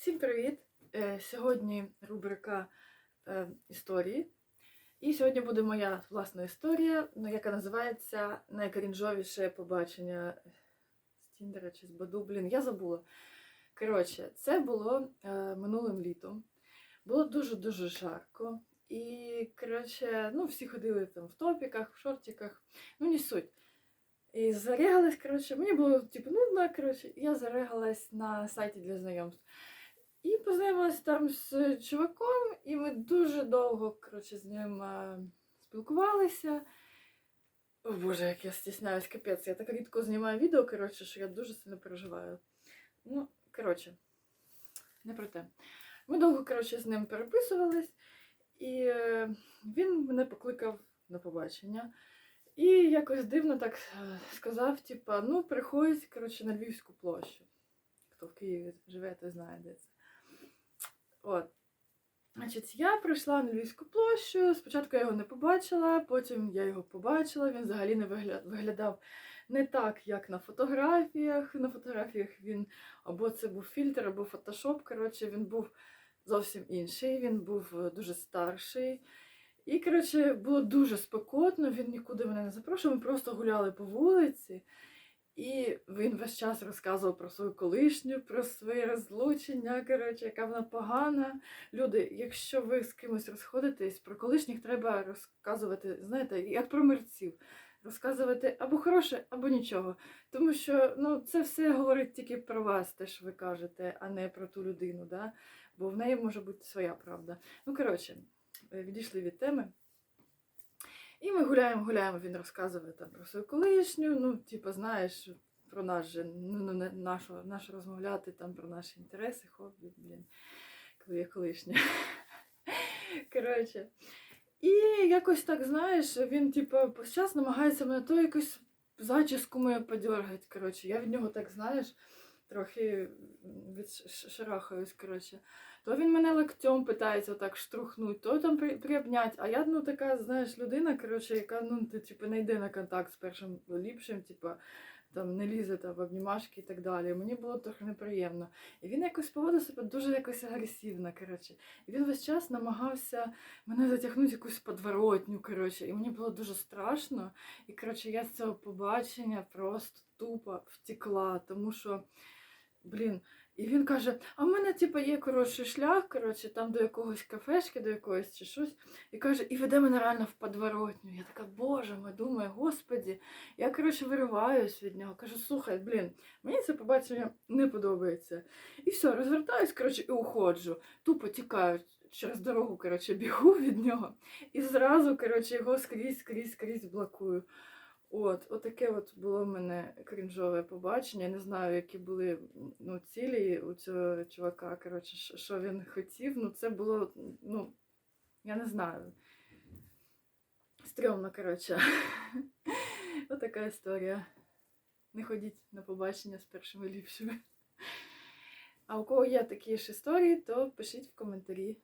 Всім привіт! Е, Сьогодні рубрика е, історії. І сьогодні буде моя власна історія, ну, яка називається Найкрінжовіше побачення з Тіндера чи з Баду. Блін, я забула. Коротше, це було е, минулим літом. Було дуже-дуже жарко. І, коротше, ну, всі ходили там в топіках, в шортиках, ну, не суть. І зарегалась, коротше, мені було типу нудно, коротше, я зарегалась на сайті для знайомств. І познайомилась там з чуваком, і ми дуже довго коротше, з ним спілкувалися. О Боже, як я стісняюсь, капець. Я так рідко знімаю відео, коротше, що я дуже сильно переживаю. Ну, коротше, не про те. Ми довго, коротше, з ним переписувались, і е, він мене покликав на побачення. І якось дивно так е, сказав, типа, ну, приходь, коротше, на Львівську площу. Хто в Києві живе, той знає, де це. От. Значить, я прийшла на Львівську площу. Спочатку я його не побачила, потім я його побачила. Він взагалі не виглядав не так, як на фотографіях. На фотографіях він або це був фільтр, або фотошоп. Коротше, він був зовсім інший, він був е, дуже старший. І, коротше, було дуже спекотно, він нікуди мене не запрошував, ми просто гуляли по вулиці. І він весь час розказував про свою колишню, про своє розлучення, коротше, яка вона погана. Люди, якщо ви з кимось розходитесь, про колишніх треба розказувати, знаєте, як про мерців. Розказувати або хороше, або нічого. Тому що ну, це все говорить тільки про вас, те, що ви кажете, а не про ту людину, да? бо в неї може бути своя правда. Ну, коротше, е, відійшли від теми. І ми гуляємо, гуляємо, він розказує там про свою колишню, ну, типу, знаєш, про нас же, ну, ну нашу, нашу розмовляти там про наші інтереси, хобі, блін, коли я колишня. Коротше. І якось так, знаєш, він, типу, зараз намагається мене то якусь зачіску мою подергати. Коротше, я від нього так, знаєш, трохи відшарахаюсь, коротше. То він мене локтем питається так штрухнути, то там при, приобнять. А я ну така, знаєш, людина, коротше, яка ну, ти, типу, не йде на контакт з першим ліпшим, типу, там не лізе там, в обнімашки і так далі. Мені було трохи неприємно. І він якось поводив себе дуже якось агресивно. коротше. І він весь час намагався мене затягнути якусь подворотню. коротше. І мені було дуже страшно. І коротше, я з цього побачення просто тупо втекла, тому що, блін. І він каже: а в мене, типу, є коротший шлях, коротше, там до якогось кафешки, до якоїсь чи щось. І каже, і веде мене реально в подворотню. Я така, боже мой, думаю, господі. Я, коротше, вириваюсь від нього. Кажу, слухай, блін, мені це побачення не подобається. І все, розвертаюсь, коротше, і уходжу. Тупо тікаю через дорогу, коротше, бігу від нього. І зразу, коротше, його скрізь, скрізь, скрізь блокую. От, отаке от було в мене крінжове побачення. Я не знаю, які були ну, цілі у цього чувака. Коротше, що- він хотів. Ну, це було, ну, я не знаю. Стрьомно, коротше. Отака історія. Не ходіть на побачення з першими ліпшими. А у кого є такі ж історії, то пишіть в коментарі.